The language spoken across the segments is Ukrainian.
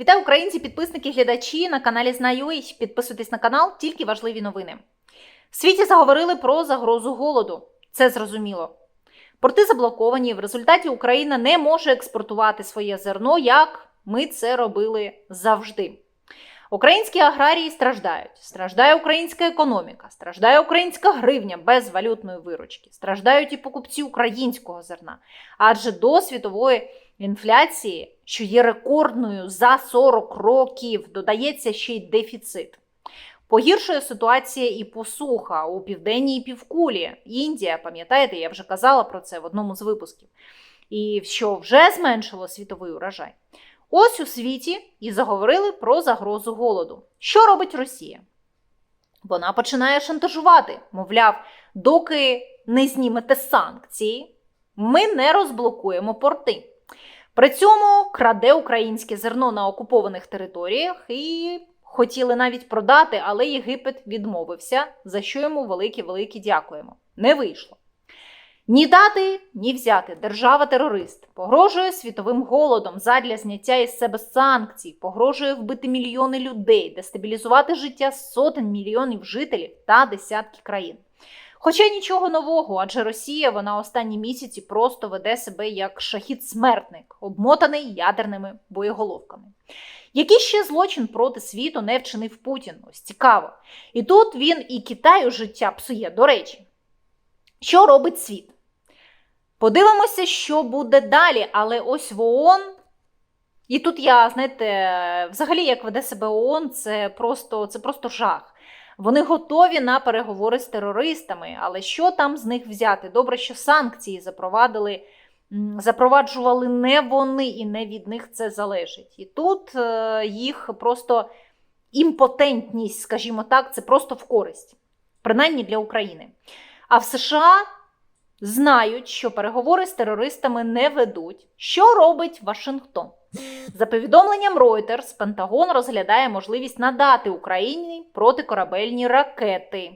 Вітаю українці, підписники, глядачі на каналі Знаю.ua. Підписуйтесь на канал, тільки важливі новини. В світі заговорили про загрозу голоду. Це зрозуміло. Порти заблоковані. В результаті Україна не може експортувати своє зерно, як ми це робили завжди. Українські аграрії страждають. Страждає українська економіка, страждає українська гривня без валютної виручки, страждають і покупці українського зерна. Адже до світової інфляції, що є рекордною за 40 років, додається ще й дефіцит. Погіршує ситуація і посуха у південній півкулі. Індія, пам'ятаєте, я вже казала про це в одному з випусків, і що вже зменшило світовий урожай. Ось у світі і заговорили про загрозу голоду. Що робить Росія? Вона починає шантажувати, мовляв, доки не знімете санкції, ми не розблокуємо порти. При цьому краде українське зерно на окупованих територіях і хотіли навіть продати, але Єгипет відмовився, за що йому велике-велике дякуємо. Не вийшло. Ні дати, ні взяти. Держава-терорист погрожує світовим голодом задля зняття із себе санкцій, погрожує вбити мільйони людей, дестабілізувати життя сотень мільйонів жителів та десятки країн. Хоча нічого нового, адже Росія вона останні місяці просто веде себе як шахід-смертник, обмотаний ядерними боєголовками. Який ще злочин проти світу не вчинив Путін? Ось цікаво. І тут він і Китаю життя псує, до речі. Що робить світ? Подивимося, що буде далі, але ось в ООН. І тут я, знаєте, взагалі, як веде себе ООН, це просто, це просто жах. Вони готові на переговори з терористами, але що там з них взяти? Добре, що санкції запровадили, запроваджували не вони, і не від них це залежить. І тут е, їх просто імпотентність, скажімо так, це просто в користь, принаймні для України. А в США знають, що переговори з терористами не ведуть. Що робить Вашингтон? За повідомленням Reuters, Пентагон розглядає можливість надати Україні протикорабельні ракети.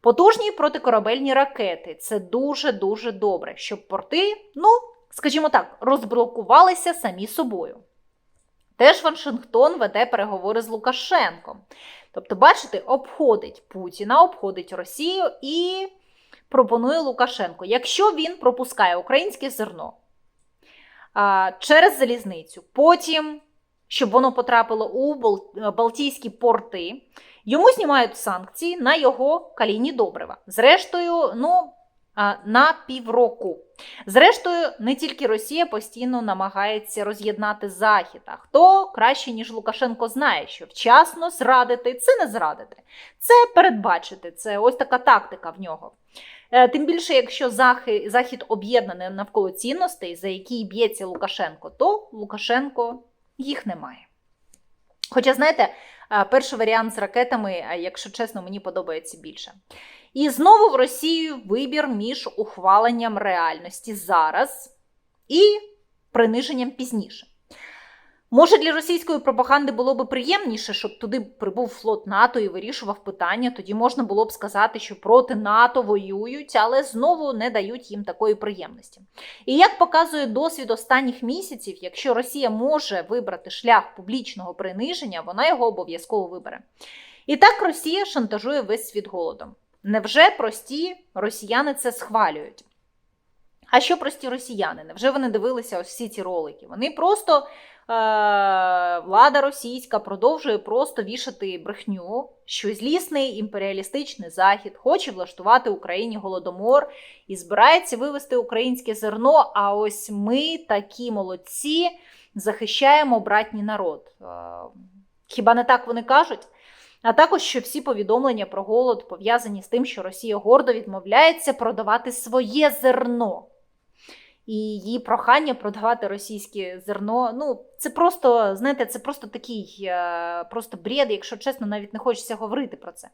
Потужні протикорабельні ракети це дуже-дуже добре, щоб порти, ну, скажімо так, розблокувалися самі собою. Теж Вашингтон веде переговори з Лукашенком. Тобто, бачите, обходить Путіна, обходить Росію і пропонує Лукашенко. Якщо він пропускає українське зерно, через залізницю. Потім, щоб воно потрапило у Балтійські порти, йому знімають санкції на його калійні добрива. Зрештою, ну, на півроку. Зрештою, не тільки Росія постійно намагається роз'єднати Захід. А хто краще, ніж Лукашенко, знає, що вчасно зрадити це не зрадити, це передбачити. Це ось така тактика в нього. Тим більше, якщо Захід об'єднаний навколо цінностей, за які б'ється Лукашенко, то Лукашенко їх немає. Хоча, знаєте, перший варіант з ракетами, якщо чесно, мені подобається більше. І знову в Росію вибір між ухваленням реальності зараз і приниженням пізніше. Може, для російської пропаганди було б приємніше, щоб туди прибув флот НАТО і вирішував питання. Тоді можна було б сказати, що проти НАТО воюють, але знову не дають їм такої приємності. І як показує досвід останніх місяців, якщо Росія може вибрати шлях публічного приниження, вона його обов'язково вибере. І так Росія шантажує весь світ голодом. Невже прості росіяни це схвалюють? А що прості росіяни? Невже вони дивилися ось всі ці ролики? Вони просто влада російська продовжує просто вішати брехню, що злісний імперіалістичний захід хоче влаштувати Україні голодомор і збирається вивести українське зерно. А ось ми такі молодці захищаємо братній народ. Хіба не так вони кажуть? А також що всі повідомлення про голод пов'язані з тим, що Росія гордо відмовляється продавати своє зерно і її прохання продавати російське зерно. Ну, це просто, знаєте, це просто такий е, просто бред, якщо чесно, навіть не хочеться говорити про це.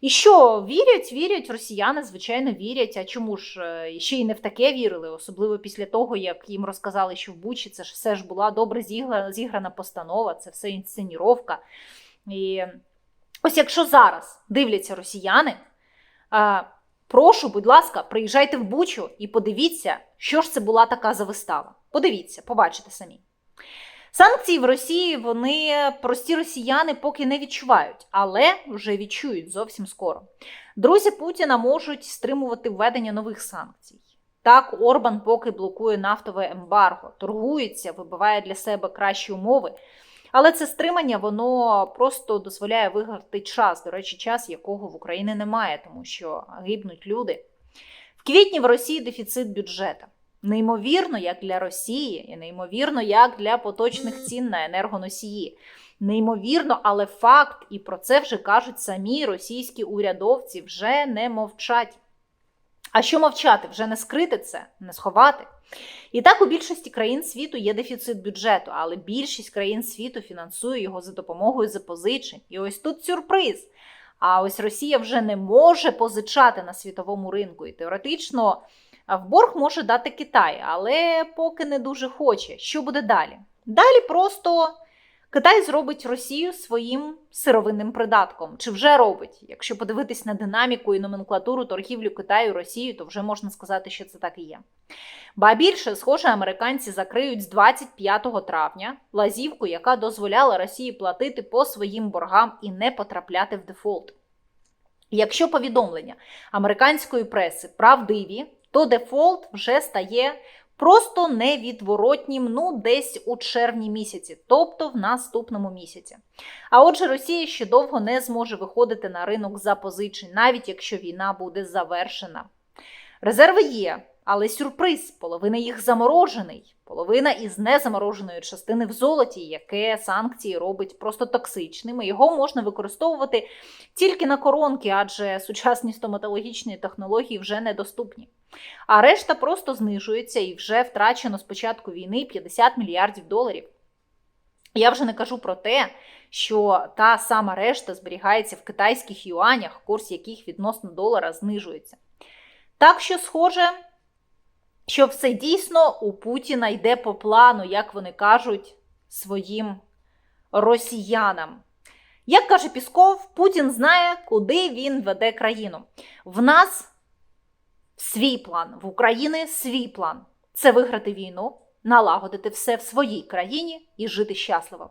І що, вірять, вірять, росіяни, звичайно, вірять. А чому ж е, ще й не в таке вірили, особливо після того, як їм розказали, що в Бучі це ж все ж була добре зіграна постанова, це все інсценіровка. І ось якщо зараз дивляться росіяни. Прошу, будь ласка, приїжджайте в Бучу і подивіться, що ж це була така за вистава. Подивіться, побачите самі. Санкції в Росії вони прості росіяни поки не відчувають, але вже відчують зовсім скоро. Друзі Путіна можуть стримувати введення нових санкцій. Так, Орбан поки блокує нафтове ембарго, торгується, вибиває для себе кращі умови. Але це стримання воно просто дозволяє виграти час. До речі, час, якого в Україні немає, тому що гибнуть люди. В квітні в Росії дефіцит бюджету. Неймовірно, як для Росії, і неймовірно, як для поточних цін на енергоносії. Неймовірно, але факт, і про це вже кажуть самі російські урядовці, вже не мовчать. А що мовчати? Вже не скрити це, не сховати. І так у більшості країн світу є дефіцит бюджету, але більшість країн світу фінансує його за допомогою запозичень. І ось тут сюрприз. А ось Росія вже не може позичати на світовому ринку. І теоретично в борг може дати Китай, але поки не дуже хоче. Що буде далі? Далі просто Китай зробить Росію своїм сировинним придатком. Чи вже робить? Якщо подивитись на динаміку і номенклатуру торгівлю Китаю Росією, то вже можна сказати, що це так і є. Ба більше, схоже, американці закриють з 25 травня лазівку, яка дозволяла Росії платити по своїм боргам і не потрапляти в дефолт. Якщо повідомлення американської преси правдиві, то дефолт вже стає просто невідворотнім, ну, десь у червні місяці, тобто в наступному місяці. А отже, Росія ще довго не зможе виходити на ринок запозичень, навіть якщо війна буде завершена. Резерви є, але сюрприз: половина їх заморожений, половина із незамороженої частини в золоті, яке санкції робить просто токсичним. і Його можна використовувати тільки на коронки, адже сучасні стоматологічні технології вже недоступні. А решта просто знижується і вже втрачено з початку війни 50 мільярдів доларів. Я вже не кажу про те, що та сама решта зберігається в китайських юанях, курс яких відносно долара знижується. Так що, схоже, що все дійсно у Путіна йде по плану, як вони кажуть, своїм росіянам. Як каже Пісков, Путін знає, куди він веде країну. В нас свій план, в Україні свій план це виграти війну, налагодити все в своїй країні і жити щасливо.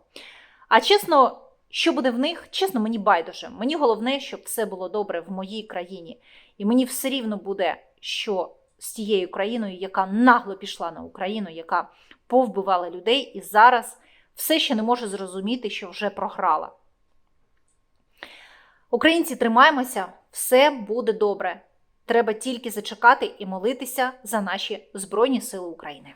А чесно, що буде в них, чесно, мені байдуже. Мені головне, щоб все було добре в моїй країні. І мені все рівно буде, що з тією країною, яка нагло пішла на Україну, яка повбивала людей, і зараз все ще не може зрозуміти, що вже програла. Українці, тримаємося, все буде добре. Треба тільки зачекати і молитися за наші Збройні Сили України.